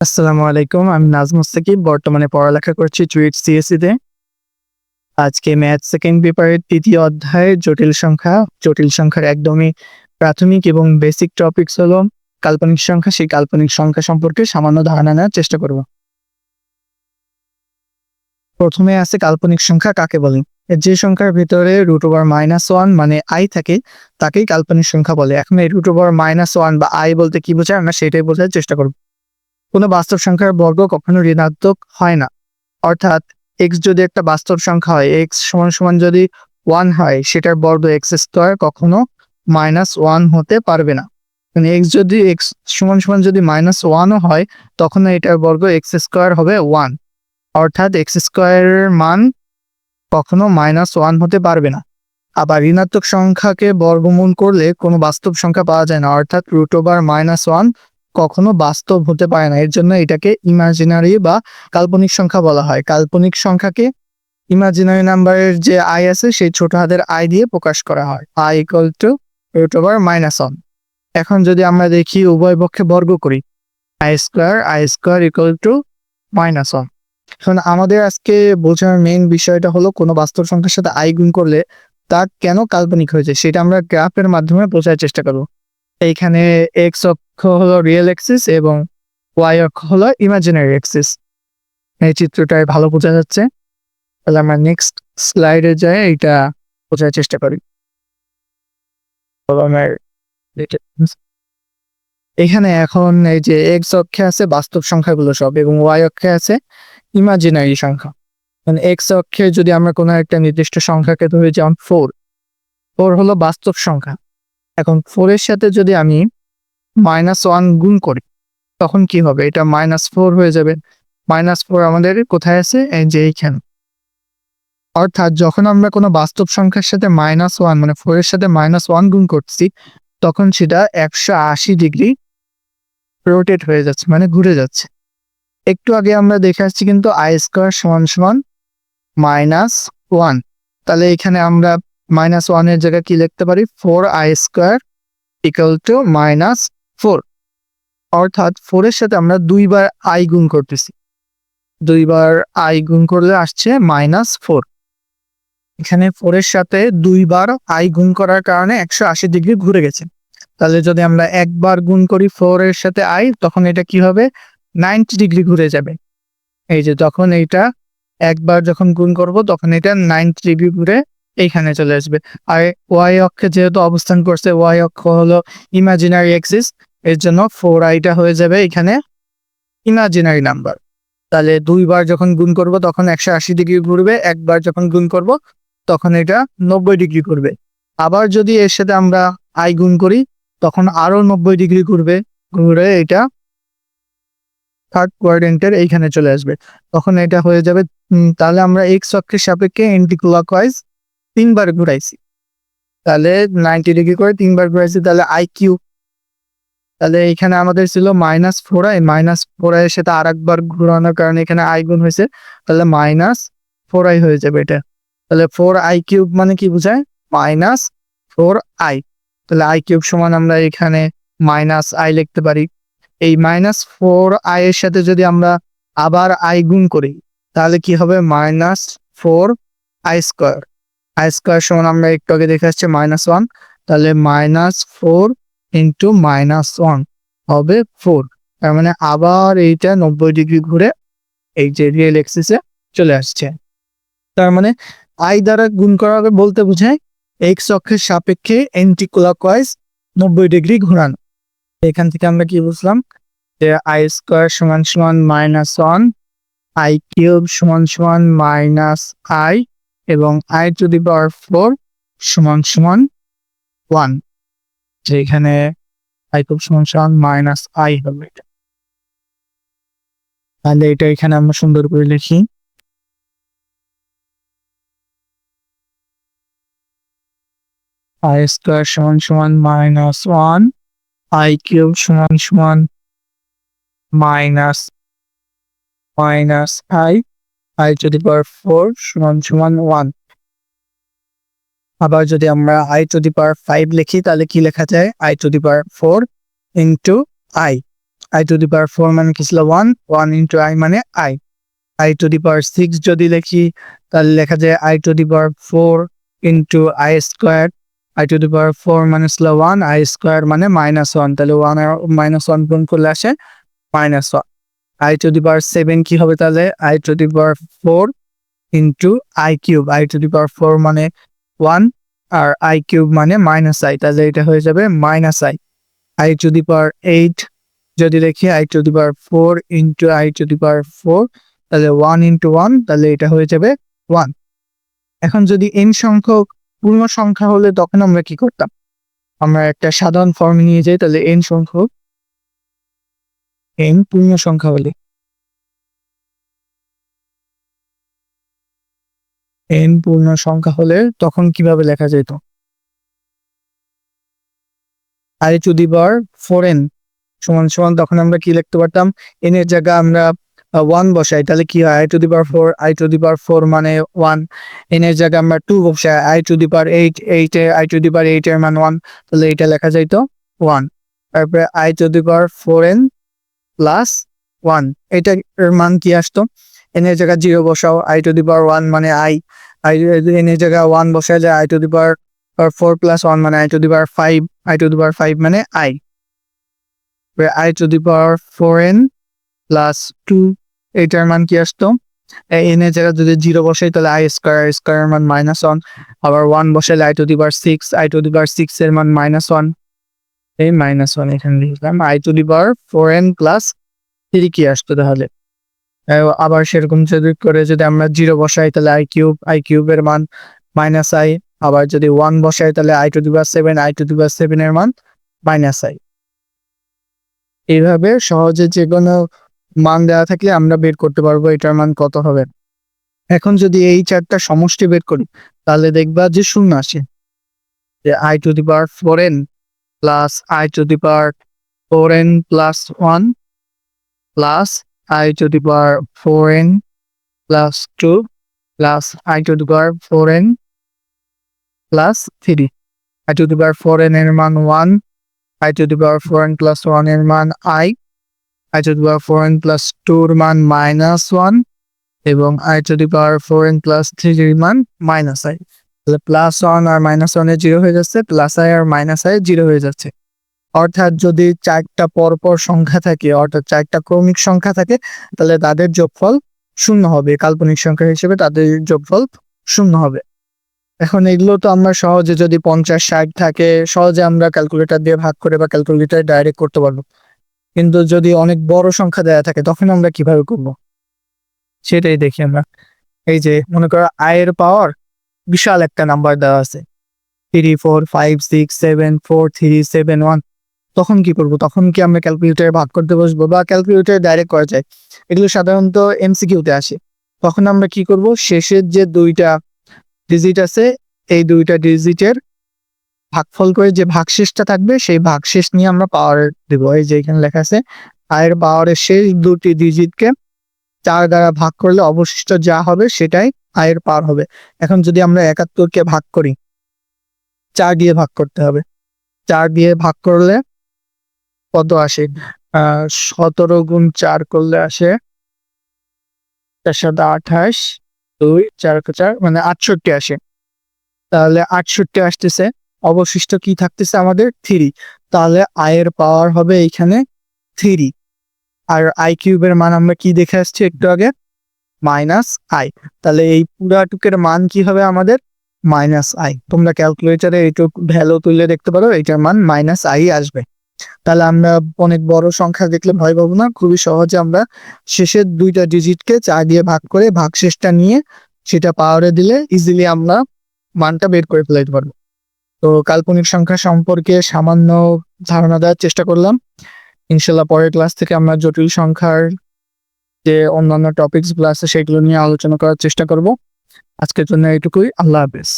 আসসালামু আলাইকুম, আমি নাজমুস মুস্তাকিব বর্তমানে পড়ালেখা করছি চুইট সিএসসি তে। আজকে ম্যাথ সেকেন্ড পেপারের তৃতীয় অধ্যায়ে জটিল সংখ্যা, জটিল সংখ্যার একদমই প্রাথমিক এবং বেসিক টপিকস হলো কাল্পনিক সংখ্যা, সেই কাল্পনিক সংখ্যা সম্পর্কে সামান্য ধারণা নেওয়ার চেষ্টা করব। প্রথমে আছে কাল্পনিক সংখ্যা কাকে বলে? যে সংখ্যার ভিতরে রুট ওভার মাইনাস ওয়ান মানে আই থাকে, তাকেই কাল্পনিক সংখ্যা বলে। এখন এই রুট ওভার মাইনাস ওয়ান বা আই বলতে কি বোঝায়? আমরা সেটাই বোঝার চেষ্টা করব। কোনো বাস্তব সংখ্যার বর্গ কখনো ঋণাত্মক হয় না। অর্থাৎ এক্স যদি একটা বাস্তব সংখ্যা হয় এক্স সমান সমান যদি ওয়ান হয়, সেটার বর্গ এক্স স্কোয়ার কখনো মাইনাস ওয়ান হতে পারবে না। মানে এক্স যদি এক্স সমান সমান যদি মাইনাস ওয়ানও হয় তখন এটার বর্গ এক্স স্কোয়ার হবে ওয়ান অর্থাৎ এক্স স্কোয়ারের মান কখনো মাইনাস ওয়ান হতে পারবে না। আবার ঋণাত্মক সংখ্যাকে বর্গমূল করলে কোনো বাস্তব সংখ্যা পাওয়া যায় না। অর্থাৎ রুট ওভার মাইনাস ওয়ান কখনো বাস্তব হতে পারে না। এর জন্য এটাকে ইমাজিনারি বা কাল্পনিক সংখ্যা বলা হয়। কাল্পনিক সংখ্যাকে ইমাজিনারি নাম্বারের যে আই আছে, সেই ছোট হাতের আই দিয়ে প্রকাশ করা হয়। I equal to root over minus one এখন যদি আমরা দেখি, উভয় পক্ষে বর্গ করি। I square i square equal to minus one এখন আমাদের আজকে বোঝার মেইন বিষয়টা হলো, কোনো বাস্তব সংখ্যার সাথে আই গুণ করলে তা কেন কাল্পনিক হয়েছে? সেটা আমরা গ্রাফের মাধ্যমে বোঝার চেষ্টা করব। এইখানে এক্স অক্ষ হলো রিয়েল এক্সিস এবং ওয়াই অক্ষ হলো ইমাজিনারি এক্সিস এই চিত্রটায় ভালো বোঝা যাচ্ছে। তাহলে আমরা নেক্সট স্লাইডে যাই, এইটা বোঝার চেষ্টা করি। আমার এখানে এখন এই যে এক্স অক্ষে আছে বাস্তব সংখ্যাগুলো সব এবং ওয়াই অক্ষে আছে ইমাজিনারি সংখ্যা। মানে এক্স অক্ষে যদি আমরা কোনো একটা নির্দিষ্ট সংখ্যাকে ধরি যেমন ফোর ফোর হলো বাস্তব সংখ্যা। এখন ফোরের সাথে যদি আমি মাইনাস ওয়ান গুণ করি, তখন কি হবে? এটা মাইনাস ফোর হয়ে যাবে। মাইনাস ফোর আমাদের কোথায় আছে? এই যে এইখানে। অর্থাৎ যখন আমরা কোনো বাস্তব সংখ্যার সাথে মাইনাস ওয়ান মানে ফোরের সাথে মাইনাস ওয়ান গুণ করছি, তখন সেটা একশো আশি ডিগ্রি রোটেট হয়ে যাচ্ছে মানে ঘুরে যাচ্ছে। একটু আগে আমরা দেখে আসছি কিন্তু আই স্কোয়ার সমান সমান মাইনাস ওয়ান তাহলে এখানে আমরা মাইনাস ওয়ানের জায়গায় কি লিখতে পারি? Four i square equal to minus four অর্থাৎ ফোরের সাথে আমরা দুইবার আই গুণ করতেছি। দুইবার আই গুণ করলে আসছে মাইনাস ফোর এখানে ফোরের সাথে দুইবার আই গুণ করার কারণে একশো আশি ডিগ্রি ঘুরে গেছে। তাহলে যদি আমরা একবার গুণ করি ফোর এর সাথে আই তখন এটা কি হবে? নাইনটি ডিগ্রি ঘুরে যাবে। এই যে তখন এইটা একবার যখন গুণ করব, তখন এটা নাইনটি ডিগ্রি ঘুরে এইখানে চলে আসবে। আর ওয়াই অক্ষে যেহেতু অবস্থান করছে ওয়াই অক্ষ হলো ইমাজিনারি এক্সিস এর জন্য ফোর আইটা হয়ে যাবে এখানে ইমাজিনারি নাম্বার তাহলে দুইবার যখন গুণ করব, তখন একশো আশি ডিগ্রি ঘুরবে, একবার যখন গুণ করব, তখন এটা নব্বই ডিগ্রি ঘুরবে। আবার যদি এর সাথে আমরা আই গুণ করি, তখন আরও নব্বই ডিগ্রি ঘুরবে, ঘুরে এটা থার্ড কোয়ার্ডেন্টের এইখানে চলে আসবে। তখন এটা হয়ে যাবে তাহলে আমরা এক্স অক্ষের সাপেক্ষে এন্টি ক্লকওয়াইজ তিনবার ঘুরাইছি। তাহলে নাইনটি ডিগ্রি করে তিনবার ঘুরাইছি, তাহলে আই কিউ তাহলে এখানে আমাদের ছিল minus four i minus four i সাথে আর একবার ঘুরানোর কারণে এখানে আই গুণ হয়েছে, তাহলে মাইনাস ফোর আই হয়ে যাবে এটা। তাহলে ফোর আই কিউব মানে কি বোঝায়? মাইনাস ফোর আই তাহলে আই কিউব সমান আমরা এখানে মাইনাস আই লিখতে পারি। এই মাইনাস ফোর আই এর সাথে যদি আমরা আবার আই গুণ করি, তাহলে কি হবে? Minus four i square i square সমান আমরা একটু আগে দেখে আসছি মাইনাস ওয়ান তাহলে minus four into minus one হবে ফোর তার মানে আবার এইটা নব্বই ডিগ্রি ঘুরে এই যে রিয়েল এক্সিসে চলে আসছে। তার মানে আই দ্বারা গুণ করা হবে বলতে বোঝায় এক্স অক্ষের সাপেক্ষে এন্টি ক্লকওয়াইজ নব্বই ডিগ্রি ঘোরানো। এখান থেকে আমরা কি বুঝলাম যে আই স্কোয়ার সমান সমান মাইনাস ওয়ান আই কিউব সমান সমান মাইনাস আই এবং i to the power four সমান সমান ওয়ান যেখানে আই কিউব সমান সমান মাইনাস আই হবে তাহলে এটা এখানে আমরা সুন্দর করে লিখি। আই স্কোয়ার সমান সমান মাইনাস ওয়ান আই কিউব সমান সমান minus minus i i to the power four সমান সমান ওয়ান। আবার যদি আমরা i to the power five লিখি, তাহলে কি লেখা যায়? I to the power four into i. I to the power four মানে কি ছিল ওয়ান? ওয়ান ইন্টু আই মানে i. I to the power six যদি লিখি, তাহলে লেখা যায় i to the power four into i square. I to the power four মানে ছিল ওয়ান, আই স্কোয়ার মানে মাইনাস ওয়ান। তাহলে ওয়ান আর মাইনাস ওয়ান গুণ করলে আসে minus one. I to the power seven কি হবে তাহলে? I to the power four into i cube i to the power four মানে ওয়ান আর আই কিউব মানে মাইনাস আই তাহলে এটা হয়ে যাবে minus i i to the power eight যদি দেখি i to the power four into i to the power four তাহলে ওয়ান ইন্টু ওয়ান তাহলে এটা হয়ে যাবে ওয়ান এখন যদি এন সংখ্যক পূর্ণ সংখ্যা হলে তখন আমরা কি করতাম? আমরা একটা সাধারণ ফর্মে নিয়ে যাই, তাহলে এন সংখ্যক এন পূর্ণ সংখ্যা হলে। এন পূর্ণ সংখ্যা হলে তখন কীভাবে লেখা যেত? আই টু দি বার ফোর এন সমান সমান তখন আমরা কি লিখতে পারতাম? এন এর জায়গায় আমরা ওয়ান বসাই, তাহলে কি হয়? আই টু দি বার ফোর আই টু দি বার ফোর মানে ওয়ান এন এর জায়গায় আমরা টু বসাই আই টু দি বার এইট এইট এ আই টু দি বার এইট এর মান ওয়ান তাহলে এটা লেখা যাইতো ওয়ান তারপরে আই টু দি বার ফোর এন প্লাস ওয়ান এটা এর মান কি আসতো? এন এর জায়গায় জিরো বসাও আই টু দি বার ওয়ান মানে আই আই এন এর জায়গায় ওয়ান বসায় যায় আই টু দি বার ফোর প্লাস ওয়ান মানে আই টু দি বার ফাইভ আই টু দি বার ফাইভ মানে i i to the power four n plus two এইটার মান কি আসতো? এন এর জায়গায় যদি জিরো বসাই, তাহলে আই স্কোয়ার স্কোয়ার মান মাইনাস ওয়ান আবার ওয়ান বসাইলে আই টু দি বার সিক্স আই টু দি বার সিক্স এর মান মাইনাস ওয়ান এই মাইনাস ওয়ান এখানে লিখলাম। আই টু দি বার ফোর এন প্লাস থ্রি কি আসতো তাহলে। আবার সেরকম যদি করে যদি আমরা জিরো বসাই তাহলে আই কিউব আই কিউবের মান মাইনাস আই আবার যদি ওয়ান বসাই তাহলে i to the seven i to the bar seven এর মান মাইনাস আই এইভাবে সহজে যে কোনো মান দেওয়া থাকলে আমরা বের করতে পারব এটার মান কত হবে। এখন যদি এই চারটা সমষ্টি বের করি, তাহলে দেখবা যে শূন্য আসে। যে i to the power four n plus i to the power four n plus one plus i to the power four n plus two plus i to the power four n plus three i to the power four n এর মান one i to the power four n plus ওয়ানের মান i i to the power four n plus টুর মান minus one এবং i to the power four n plus থ্রির মান minus i তাহলে plus one আর মাইনাস ওয়ানে জিরো হয়ে যাচ্ছে প্লাস আই আর মাইনাস আই জিরো হয়ে যাচ্ছে। অর্থাৎ যদি চারটা পরপর সংখ্যা থাকে, অর্থাৎ চারটা ক্রমিক সংখ্যা থাকে, তাহলে তাদের যোগফল শূন্য হবে। কাল্পনিক সংখ্যা হিসেবে তাদের যোগফল শূন্য হবে। এখন এগুলো তো আমরা সহজে যদি পঞ্চাশ, ষাট থাকে, সহজে আমরা ক্যালকুলেটর দিয়ে ভাগ করে বা ক্যালকুলেটর ডাইরেক্ট করতে পারব। কিন্তু যদি অনেক বড় সংখ্যা দেয়া থাকে, তখন আমরা কীভাবে করব? সেটাই দেখি আমরা। এই যে, মনে করো আয়ের পাওয়ার বিশাল একটা নাম্বার দেওয়া আছে। Three four five six seven four three seven one তখন কি করব? তখন কি আমরা ক্যালকুলেটারে ভাগ করতে বসবো? বা ক্যালকুলেটারে ডাইরেক্ট করা যায়? এগুলো সাধারণত এমসিকিউতে আসে। তখন আমরা কি করব? শেষের যে দুইটা ডিজিট আছে, এই দুইটা ডিজিটের ভাগফল করে যে ভাগশেষটা থাকবে, সেই ভাগশেষ নিয়ে আমরা পাওয়ার দেব। এই যে এখানে লেখা আছে আয়ের পাওয়ারের শেষ দুটি ডিজিটকে চার দ্বারা ভাগ করলে অবশিষ্ট যা হবে সেটাই আয়ের পার হবে। এখন যদি আমরা একাত্তরকে ভাগ করি, চার দিয়ে ভাগ করতে হবে। চার দিয়ে ভাগ করলে কত আসে? সতেরো গুণ চার করলে আসে চার সাথে আঠাশ দুই চার চার মানে আটষট্টি আসে। তাহলে আটষট্টি আসতেছে, অবশিষ্ট কি থাকতেছে আমাদের? থ্রি তাহলে আয়ের পাওয়ার হবে এইখানে থ্রি আর আই কিউবের মান আমরা কি দেখে আসছি একটু আগে? Minus i. তাহলে এই পুরাটুকের মান কি হবে আমাদের? Minus i. তোমরা ক্যালকুলেটারে এইটুক ভ্যালু তুললে দেখতে পারো এটার মান মাইনাস আই আসবে। তাহলে আমরা অনেক বড় সংখ্যা দেখলে ভয় পাবো না। খুবই সহজে আমরা শেষের দুইটা ডিজিটকে চার দিয়ে ভাগ করে ভাগ শেষটা নিয়ে সেটা পাওয়ারে দিলে ইজিলি আমরা মানটা বের করে ফেলাইতে পারব। তো কাল্পনিক সংখ্যা সম্পর্কে সামান্য ধারণা দেওয়ার চেষ্টা করলাম। ইনশাল্লাহ পরের ক্লাস থেকে আমরা জটিল সংখ্যার যে অন্যান্য টপিকসগুলো আছে, সেগুলো নিয়ে আলোচনা করার চেষ্টা করব। আজকের জন্য এটুকুই আল্লাহ হাফেজ।